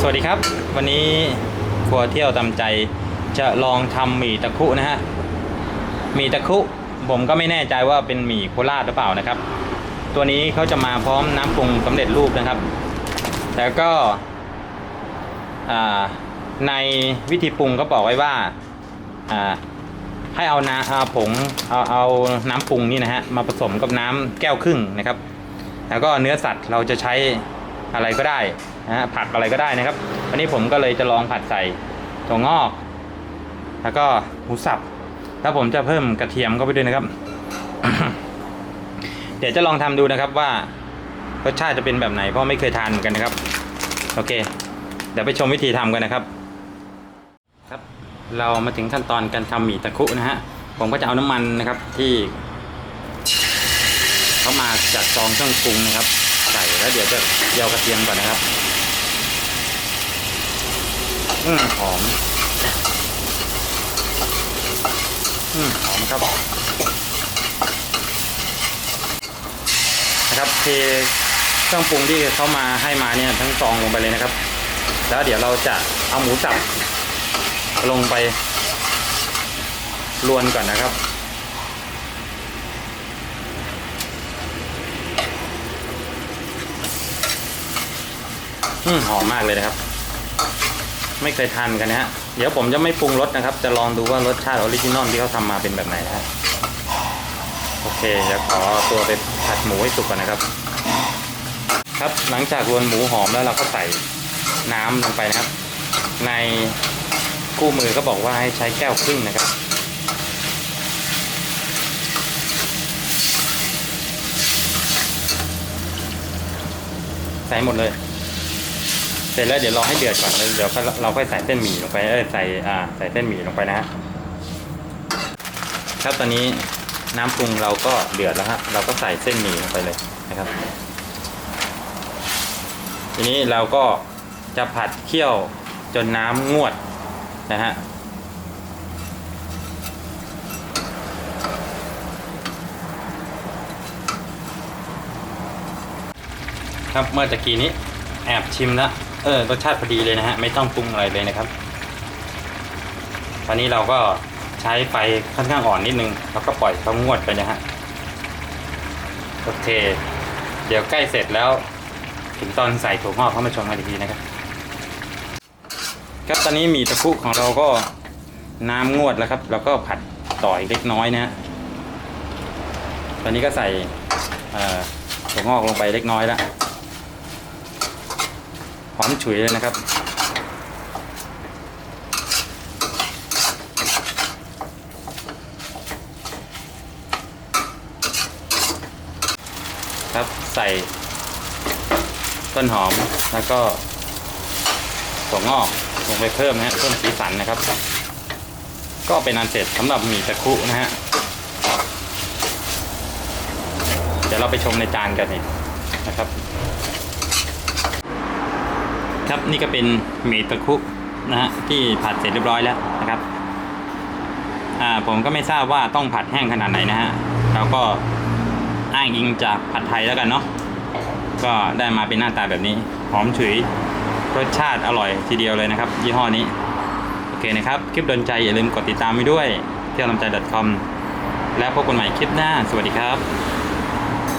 สวัสดีครับ วันนี้ครัวเที่ยวตามใจจะลองทำหมี่ตะคุนะฮะหมี่ตะคุผมก็ไม่แน่ใจว่าเป็นหมี่โคราชหรือเปล่านะครับ ตัวนี้เขาจะมาพร้อมน้ำปรุงสำเร็จรูปนะครับ แล้วก็ในวิธีปรุงก็บอกไว้ว่าให้เอาน้ำเอาผงเอาเอาน้ำปรุงนี่นะฮะมาผสมกับน้ำแก้วครึ่งนะครับ แล้วก็เนื้อสัตว์เราจะใช้ อะไรก็ได้นะฮะผักอะไรก็ได้นะครับ วันนี้ผมก็เลยจะลองผัดใส่ถั่วงอก แล้วก็หมูสับแล้วผมจะเพิ่มกระเทียมเข้าไปด้วยนะครับ เดี๋ยวจะลองทำดูนะครับว่ารสชาติจะเป็นแบบไหนเพราะไม่เคยทานเหมือนกันนะครับ โอเค เดี๋ยวไปชมวิธีทำกันนะครับ ครับ เรามาถึงขั้นตอนการทำหมี่ตะคุนะฮะผมก็จะเอาน้ำมันนะครับที่เขามาจัดซองเครื่องปรุงนะครับ ใส่แล้วเดี๋ยวจะเจียวกระเทียมก่อนนะครับอืมหอมอืมหอมครับนะครับเทเครื่องปรุงที่เขามาให้มาเนี่ยทั้งซองลงไปเลยนะครับ แล้วเดี๋ยวเราจะเอาหมูสับลงไปรวนก่อนนะครับ อืหอมมากเลยนะครับ ไม่เคยทานกันนะฮะ เดี๋ยวผมจะไม่ปรุงรสนะครับ จะลองดูว่ารสชาติออริจินอลที่เขาทำมาเป็นแบบไหนนะโอเคเดี๋ยวขอตัวไปผัดหมูให้สุกก่อนนะครับ ครับหลังจากรวนหมูหอมแล้วเราก็ใส่น้ำลงไปนะครับ ในคู่มือก็บอกว่าให้ใช้แก้วครึ่งนะครับใส่หมดเลย ร็จแล้วเดี๋ยวรอให้เดือดก่อนแล้วเดี๋ยวเราค่อยใส่เส้นหมี่ลงไปเออใส่อ่าใส่เส้นหมี่ลงไปนะฮะครับตอนนี้น้ำปรุงเราก็เดือดแล้วฮะเราก็ใส่เส้นหมี่ลงไปเลยนะครับ ทีนี้เราก็จะผัดเคี่ยวจนน้ำงวดนะฮะครับเมื่อตะกี้นี้แอบชิมแล้ว ออรสชาติพอดีเลยนะฮะไม่ต้องปรุงอะไรเลยนะครับ ตอนนี้เราก็ใช้ไฟค่อนข้างอ่อนนิดนึงแล้วก็ปล่อยเขางวดไปนะฮะโอเค เดี๋ยวใกล้เสร็จแล้ว ถึงตอนใส่ถั่วงอกเข้ามาชมกันอีกทีนะครับ ครับตอนนี้หมี่ตะคุของเราก็น้ำงวดแล้วครับ แล้วก็ผัดต่ออีกเล็กน้อยนะฮะตอนนี้ก็ใส่ถั่วงอกลงไปเล็กน้อยแล้ว หอมฉุยเลยนะครับ ครับใส่ต้นหอมแล้วก็ถั่วงอกลงไปเพิ่มนะฮะเพิ่มสีสันนะครับ ก็เป็นอันเสร็จสำหรับหมี่ตะคุนะฮะเดี๋ยวเราไปชมในจานกันนี่นะครับ ครับนี่ก็เป็นหมี่ตะคุนะฮะที่ผัดเสร็จเรียบร้อยแล้วนะครับอ่าผมก็ไม่ทราบว่าต้องผัดแห้งขนาดไหนนะฮะเราก็อ้างอิงจากผัดไทยแล้วกันเนาะก็ได้มาเป็นหน้าตาแบบนี้ หอมฉุยรสชาติอร่อยทีเดียวเลยนะครับ ยี่ห้อนี้ โอเคนะครับ คลิปโดนใจอย่าลืมกดติดตามไว้ด้วย เที่ยวลำใจ .com แล้วพบกันใหม่คลิปหน้า สวัสดีครับ